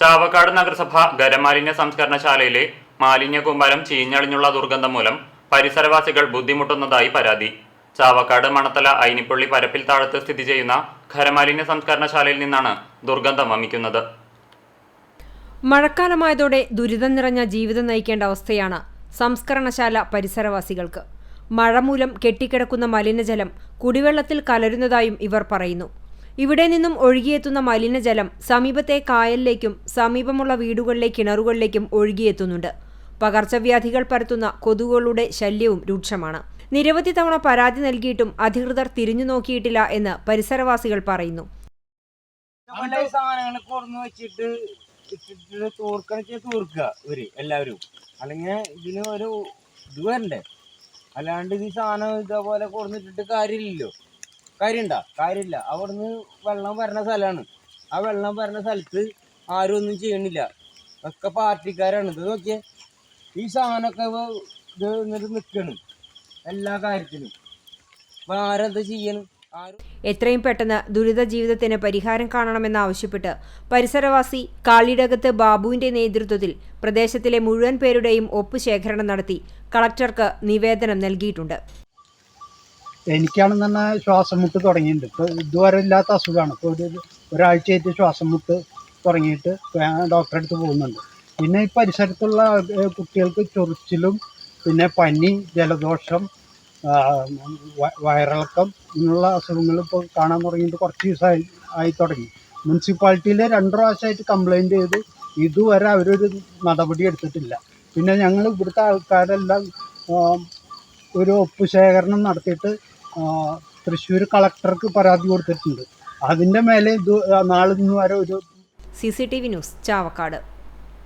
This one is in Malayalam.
ചാവക്കാട് നഗരസഭ ഖരമാലിന്യ സംസ്കരണശാലയിലെ മാലിന്യ കൂമ്പാരം ചീഞ്ഞളിഞ്ഞുള്ള ദുർഗന്ധം മൂലം പരിസരവാസികൾ ബുദ്ധിമുട്ടുന്നതായി പരാതി. ചാവക്കാട് മണത്തല ഐനിപ്പള്ളി പരപ്പിൽ താഴത്ത് സ്ഥിതി ചെയ്യുന്ന ഖരമാലിന്യ സംസ്കരണശാലയിൽ നിന്നാണ് ദുർഗന്ധം വമിക്കുന്നത്. മഴക്കാലമായതോടെ ദുരിതം നിറഞ്ഞ ജീവിതം നയിക്കേണ്ട അവസ്ഥയാണ് സംസ്കരണശാല പരിസരവാസികൾക്ക്. മഴ മൂലം കെട്ടിക്കിടക്കുന്ന മലിനജലം കുടിവെള്ളത്തിൽ കലരുന്നതായും ഇവർ പറയുന്നു. ഇവിടെ നിന്നും ഒഴുകിയെത്തുന്ന മലിനജലം സമീപത്തെ കായലിലേക്കും സമീപമുള്ള വീടുകളിലെ കിണറുകളിലേക്കും ഒഴുകിയെത്തുന്നുണ്ട്. പകർച്ചവ്യാധികൾ പരത്തുന്ന കൊതുകുകളുടെ ശല്യവും രൂക്ഷമാണ്. നിരവധി തവണ പരാതി നൽകിയിട്ടും അധികൃതർ തിരിഞ്ഞു നോക്കിയിട്ടില്ല എന്ന് പരിസരവാസികൾ പറയുന്നു. സാധനങ്ങൾ വെച്ചിട്ട് എല്ലാവരും. അല്ലെങ്കിൽ ഇതിന് ഒരു അല്ലാണ്ട് ഈ സാധനം ഇതേപോലെ കൊടുന്നിട്ടിട്ട് കാര്യമില്ലല്ലോ. കാര്യമുണ്ടാ കാര്യമില്ല അവിടുന്ന് വെള്ളം വരണ സ്ഥലമാണ് ആ വെള്ളം വരണ സ്ഥലത്ത് ആരും ഒന്നും ചെയ്യണില്ല. ഒക്കെ പാർട്ടിക്കാരാണ്. ഇത് നോക്കിയേ. ഈ സാധനമൊക്കെ ഇത് എന്നിട്ട് നിൽക്കണം എല്ലാ കാര്യത്തിനും. അപ്പം ആരെന്താ ചെയ്യണം? എത്രയും പെട്ടെന്ന് ദുരിത ജീവിതത്തിന് പരിഹാരം കാണണമെന്നാവശ്യപ്പെട്ട് പരിസരവാസി കാളിടകത്ത് ബാബുവിന്റെ നേതൃത്വത്തിൽ പ്രദേശത്തിലെ മുഴുവൻ പേരുടെയും ഒപ്പ് ശേഖരണം നടത്തി കളക്ടർക്ക് നിവേദനം നൽകിയിട്ടുണ്ട്. എനിക്കാണെന്ന് പറഞ്ഞാൽ ശ്വാസം മുട്ട് തുടങ്ങിയിട്ടുണ്ട്. ഇപ്പോൾ ഇതുവരെ ഇല്ലാത്ത അസുഖമാണ്. ഇപ്പോൾ ഒരു ഒരാഴ്ചയായിട്ട് ശ്വാസം മുട്ട് തുടങ്ങിയിട്ട് ഡോക്ടറെ അടുത്ത് പോകുന്നുണ്ട്. പിന്നെ ഈ പരിസരത്തുള്ള കുട്ടികൾക്ക് ചൊറിച്ചിലും പിന്നെ പനി ജലദോഷം വയറിളക്കം ഇങ്ങനെയുള്ള അസുഖങ്ങൾ ഇപ്പോൾ കാണാൻ തുടങ്ങിയിട്ട് കുറച്ച് ദിവസമായി ആയി തുടങ്ങി. മുനിസിപ്പാലിറ്റിയിൽ രണ്ട് പ്രാവശ്യമായിട്ട് കംപ്ലൈന്റ് ചെയ്ത് ഇതുവരെ അവരൊരു നടപടി എടുത്തിട്ടില്ല. പിന്നെ ഞങ്ങൾ ഇവിടുത്തെ ആൾക്കാരെല്ലാം ഒരു ഒപ്പ് ശേഖരണം നടത്തിയിട്ട് തൃശ്ശൂർ കളക്ടർക്ക് പരാതി കൊടുത്തിട്ടുണ്ട്. അതിന്റെ മേലെ ഇത് നാളെ ഇന്ന് വരെ ഒരു C C T V news Chavakkad.